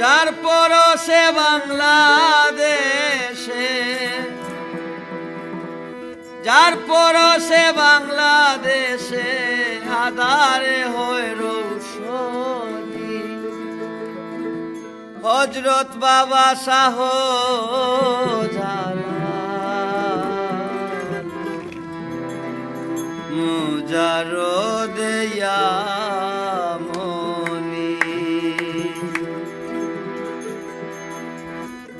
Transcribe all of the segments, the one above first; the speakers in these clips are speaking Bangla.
যার পরশে বাংলাদেশে। যার পরশে বাংলাদেশে আদারে হয় রৌশনী। হজরত বাবা শাহ মুজারো দেয়া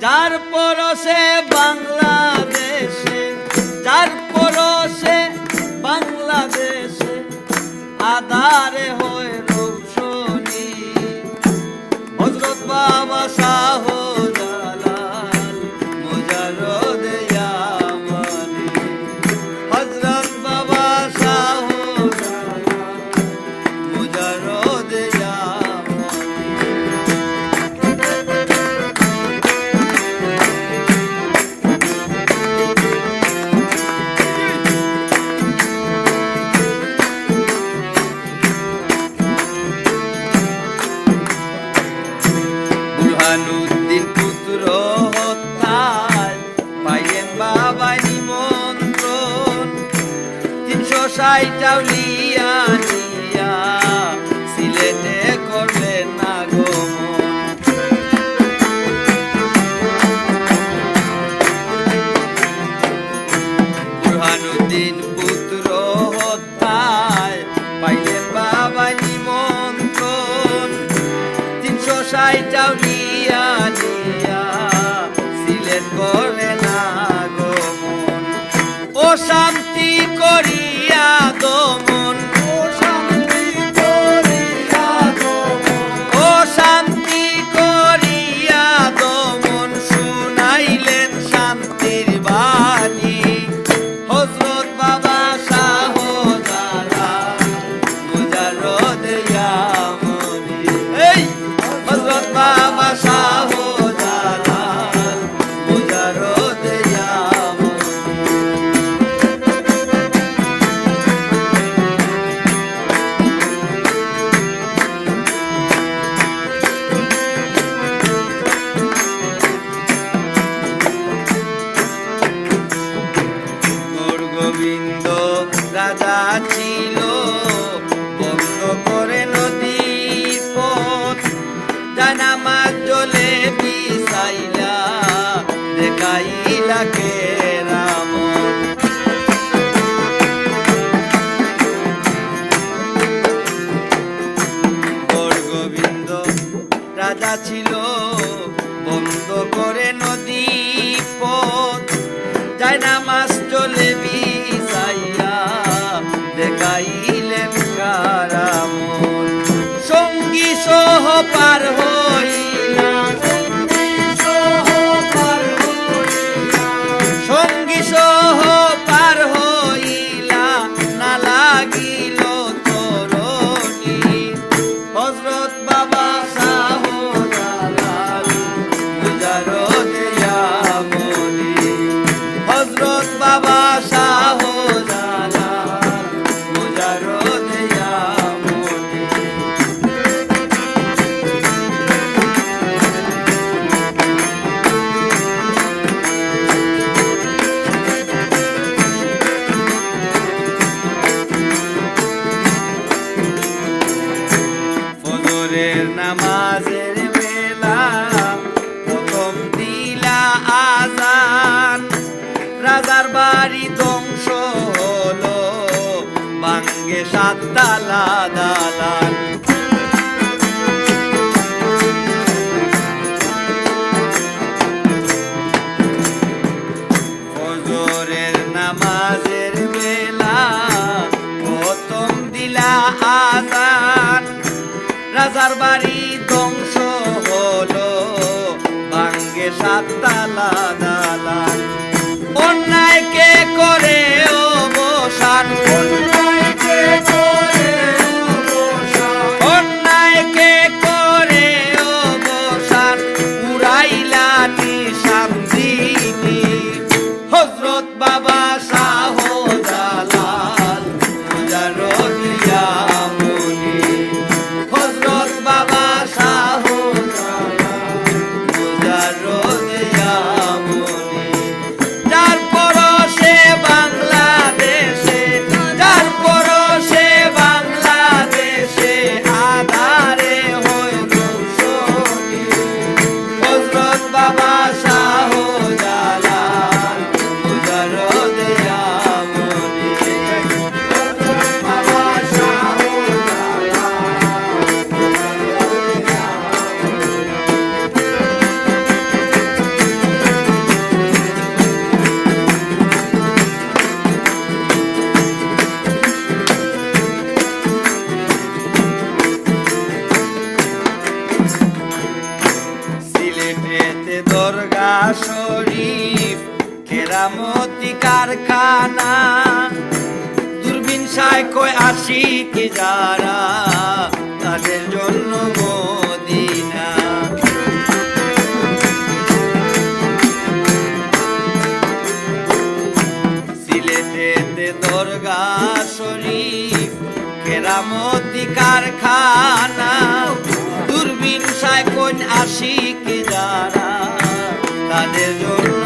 যার পরশে বাংলাদেশে যার পরশে বাংলাদেশে আধারে হয় রৌশনী। হজরত বাবা শাহ ষাট আউলিয়া নিয়া, সিলেটে করলেন আগমন বুরহানুদ্দিন পুত্র হত্যায় পাইলেন বাবা নিমন্ত্রণ তিনশো ষাট আউলিয়া নিয়া, সিলেট করে না গমন ও শান্তি করিয়া como ছিল, বন্ধ করে নদীর পথ। জানামাজ জলে বিসাইলা দেখাইলা কে রাম গোবিন্দ, রাজা ছিল, বন্ধ করে নদী নামাজের বেলা প্রথম দিলা বাড়ি ধ্বংস হলো বাঙ্গে দালান রাজার বাড়ি ধ্বংস হলো। ভাঙ্গে সাততালা কারখানা। দূরবীন সায় কয় আসি কি যারা, তাদের জন্য মদিনা। কারখানা। দূরবীন সায় আশিক যারা, তাদের জন্য